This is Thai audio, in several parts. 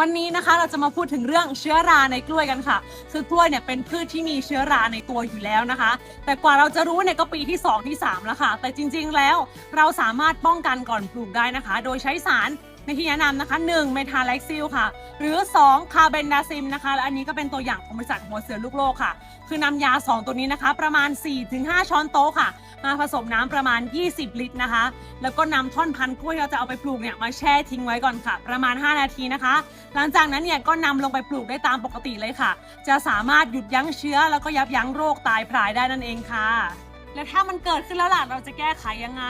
วันนี้นะคะเราจะมาพูดถึงเรื่องเชื้อราในกล้วยกันค่ะ คือกล้วยเนี่ยเป็นพืชที่มีเชื้อราในตัวอยู่แล้วนะคะ แต่กว่าเราจะรู้เนี่ยก็ปีที่ 2 ที่ 3 แล้วค่ะ แต่จริงๆแล้วเราสามารถป้องกันก่อนปลูกได้นะคะ โดยใช้สาร ในที่แนะนำนะคะ1เมทาไลซิลค่ะ หรือ 2 คาร์เบนดาซิมนะคะและอันนี้ก็เป็นตัวอย่างของบริษัทหัวเสือลูกโลกค่ะ คือนำยา 2 ตัวนี้นะคะ ประมาณ 4-5 ช้อนโต๊ะค่ะ มาผสมน้ำประมาณ 20 ลิตรนะคะ แล้วก็นำท่อนพันธุ์กล้วยที่เราจะเอาไปปลูกเนี่ยมาแช่ทิ้งไว้ก่อนค่ะ ประมาณ 5 นาทีนะคะ หลังจากนั้นเนี่ยก็นำลงไปปลูกได้ตามปกติเลยค่ะ จะสามารถหยุดยั้งเชื้อ แล้วก็ยับยั้งโรคตายพรายได้นั่นเองค่ะ และถ้ามันเกิดขึ้นแล้วล่ะเราจะแก้ไขยังไง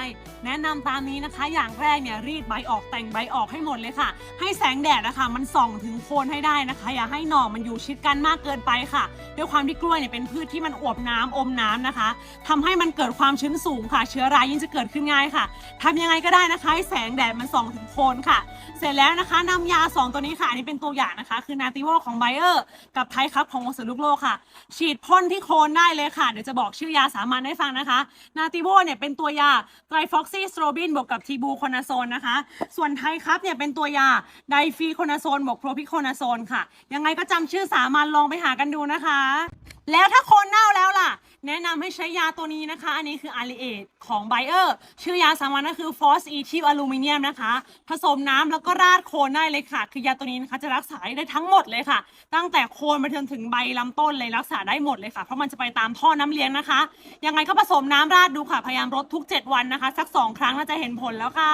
แนะนำตามนี้นะคะ อย่างแรกเนี่ยรีดใบออกแต่งใบออกให้หมดเลยค่ะ ให้แสงแดดนะคะมันส่องถึงโคนให้ได้นะคะ อย่าให้หน่อมันอยู่ชิดกันมากเกินไปค่ะ ด้วยความที่กล้วยเนี่ยเป็นพืชที่มันอวบน้ำอมน้ำนะคะทำให้มันเกิดความชื้นสูงค่ะ เชื้อรายิ่งจะเกิดขึ้นง่ายค่ะทำยังไงก็ได้นะคะให้แสงแดดมันส่องถึงโคนค่ะ เสร็จแล้วนะคะนำยา 2 ตัวนี้ค่ะอันนี้เป็นตัวอย่างนะคะ คือนาติโวของไบเออร์กับไทคัพของวงสือลูกโลกค่ะ ฉีดพ่นที่โคนได้เลยค่ะเดี๋ยวจะบอกชื่อยาสามัญให้ฟังนะคะ นาติโวเนี่ยเป็นตัวยาไตรฟ็อกซี่สโตรบินบวกกับทีบูโคนาโซนนะคะ ส่วนไทคับเนี่ยเป็นตัวยาไดฟีโคนาโซนบวกโพรพิโคนาโซนค่ะ ยังไงก็จำชื่อสามัญลองไปหากันดูนะคะ แล้วถ้าโคนเน่าแล้วล่ะ แนะนำให้ใช้ยาตัวนี้นะคะ อันนี้คืออาริเอทของไบเออร์ชื่อยาสามัญก็คือฟอสอีทิวอลูมิเนียมนะคะ ผสมน้ำแล้วก็ราดโคนได้เลยค่ะ คือยาตัวนี้นะคะจะรักษาได้ทั้งหมดเลยค่ะ ตั้งแต่โคนมาจนถึงใบลำต้นเลยรักษาได้หมดเลยค่ะ เพราะมันจะไปตามท่อน้ำเลี้ยงนะคะ ยังไงก็ผสมน้ำราดดูค่ะ พยายามรดทุก 7 วันนะคะ สัก 2 ครั้งน่าจะเห็นผลแล้วค่ะ